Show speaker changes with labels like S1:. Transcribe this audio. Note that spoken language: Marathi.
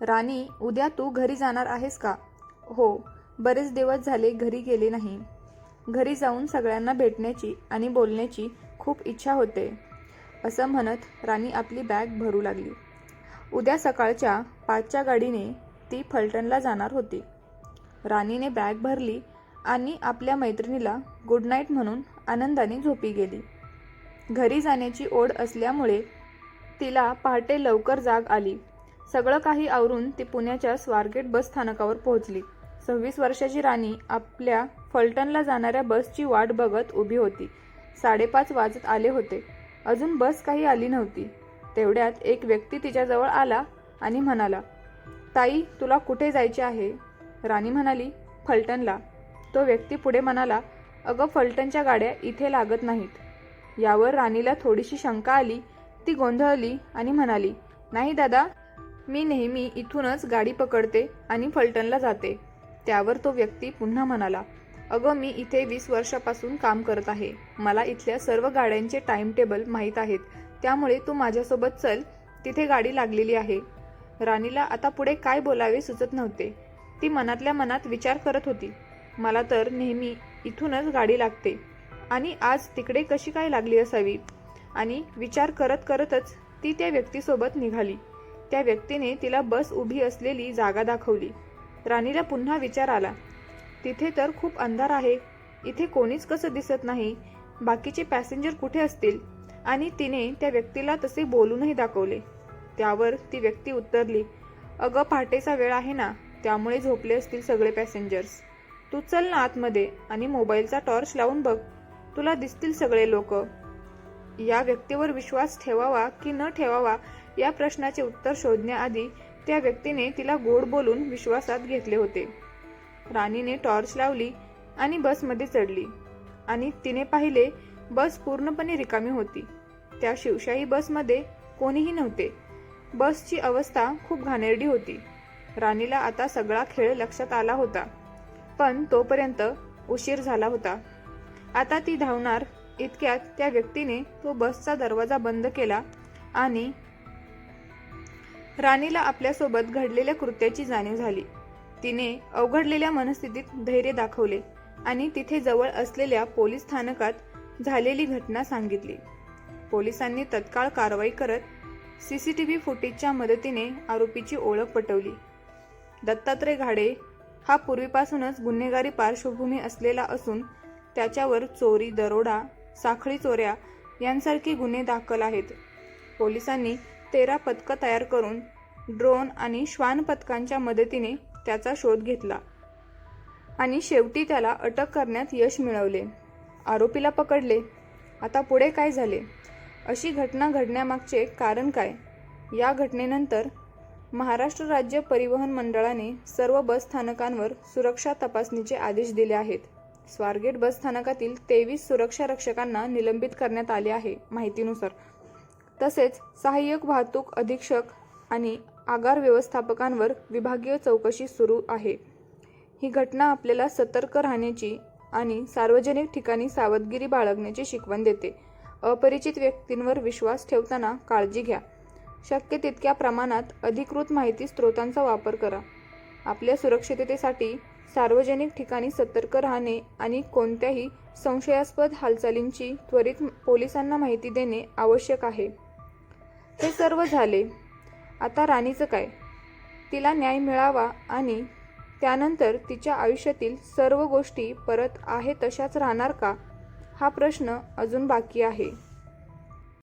S1: राणी उद्या तू घरी जाणार आहेस का? हो बरेच दिवस झाले घरी गेले नाही. घरी जाऊन सगळ्यांना भेटण्याची आणि बोलण्याची खूप इच्छा होते. असं म्हणत राणी आपली बॅग भरू लागली. उद्या सकाळच्या पाचच्या गाडीने ती फलटणला जाणार होती. राणीने बॅग भरली आणि आपल्या मैत्रिणीला गुड नाईट म्हणून आनंदाने झोपी गेली. घरी जाण्याची ओढ असल्यामुळे तिला पहाटे लवकर जाग आली. सगळं काही आवरून ती पुण्याच्या स्वारगेट बस स्थानकावर पोहोचली. सव्वीस वर्षाची राणी आपल्या फलटणला जाणाऱ्या बसची वाट बघत उभी होती. साडेपाच वाजत आले होते. अजून बस काही आली नव्हती. तेवढ्यात एक व्यक्ती तिच्याजवळ आला आणि म्हणाला ताई तुला कुठे जायचे आहे? राणी म्हणाली फलटणला. तो व्यक्ती पुढे म्हणाला अगं फलटणच्या गाड्या इथे लागत नाहीत. यावर राणीला थोडीशी शंका आली ती गोंधळली आणि म्हणाली नाही दादा मी नेहमी इथूनच गाडी पकडते आणि फलटणला जाते. त्यावर तो व्यक्ती पुन्हा म्हणाला अगं मी इथे वीस वर्षापासून काम करत आहे. मला इथल्या सर्व गाड्यांचे टाइम टेबल माहीत आहेत. त्यामुळे तू माझ्यासोबत चल. तिथे गाडी लागलेली आहे. राणीला आता पुढे काय बोलावे सुचत नव्हते. ती मनातल्या मनात विचार करत होती मला तर नेहमी इथूनच गाडी लागते. आणि आज तिकडे कशी काय लागली असावी? आणि विचार करत करतच ती त्या व्यक्तीसोबत निघाली. त्या व्यक्तीने तिला बस उभी असलेली जागा दाखवली. राणीला पुन्हा विचार आला. तिथे तर खूप अंधार आहे. इथे कोणीच कसं दिसत नाही. बाकीचे पॅसेंजर कुठे असतील? आणि तिने त्या व्यक्तीला तसे बोलूनही दाखवले. त्यावर ती व्यक्ती उत्तरली. अगं पहाटेचा वेळ आहे ना. त्यामुळे झोपले असतील सगळे पॅसेंजर्स. तू चल ना आतमध्ये आणि मोबाईलचा टॉर्च लावून बघ. तुला दिसतील सगळे लोक. या व्यक्तीवर विश्वास ठेवावा की न ठेवावा या प्रश्नाचे उत्तर शोधण्याआधी त्या व्यक्तीने तिला गोड बोलून विश्वासात घेतले होते. राणीने टॉर्च लावली आणि बसमध्ये चढली. आणि तिने पाहिले बस पूर्णपणे रिकामी होती. त्या शिवशाही बसमध्ये कोणीही नव्हते. बसची अवस्था खूप घाणेरडी होती. राणीला आता सगळा खेळ लक्षात आला होता. पण तोपर्यंत उशीर झाला होता. आता ती धावणार इतक्यात त्या व्यक्तीने तो बसचा दरवाजा बंद केला आणि राणीला आपल्यासोबत घडलेल्या कृत्याची जाणीव झाली. तिने अवघडलेल्या मनस्थितीत धैर्य दाखवले आणि तिथे जवळ असलेल्या पोलीस स्थानकात झालेली घटना सांगितली. पोलिसांनी तत्काळ कारवाई करत सी सी टी व्ही फुटेजच्या मदतीने आरोपीची ओळख पटवली. दत्तात्रय घाडे हा पूर्वीपासूनच गुन्हेगारी पार्श्वभूमी असलेला असून त्याच्यावर चोरी दरोडा साखळी चोऱ्या यांसारखे गुन्हे दाखल आहेत. पोलिसांनी तेरा पथकं तयार करून ड्रोन आणि श्वान पथकांच्या मदतीने त्याचा शोध घेतला आणि शेवटी त्याला अटक करण्यात यश मिळवले. आरोपीला पकडले. आता पुढे काय झाले? अशी घटना घडण्यामागचे कारण काय? या घटनेनंतर महाराष्ट्र राज्य परिवहन मंडळाने सर्व बस स्थानकांवर सुरक्षा तपासणीचे आदेश दिले आहेत. स्वारगेट बस स्थानकातील तेवीस सुरक्षा रक्षकांना निलंबित करण्यात आले आहे माहितीनुसार. तसेच सहाय्यक वाहतूक अधीक्षक आणि आगार व्यवस्थापकांवर विभागीय चौकशी सुरू आहे. ही घटना आपल्याला सतर्क राहण्याची आणि सार्वजनिक ठिकाणी सावधगिरी बाळगण्याची शिकवण देते. अपरिचित व्यक्तींवर विश्वास ठेवताना काळजी घ्या. शक्य तितक्या प्रमाणात अधिकृत माहिती स्रोतांचा वापर करा. आपल्या सुरक्षिततेसाठी सार्वजनिक ठिकाणी सतर्क राहणे आणि कोणत्याही संशयास्पद हालचालींची त्वरित पोलिसांना माहिती देणे आवश्यक आहे. हे सर्व झाले. आता राणीचं काय? तिला न्याय मिळावा आणि त्यानंतर तिच्या आयुष्यातील सर्व गोष्टी परत आहे तशाच राहणार का? हा प्रश्न अजून बाकी आहे.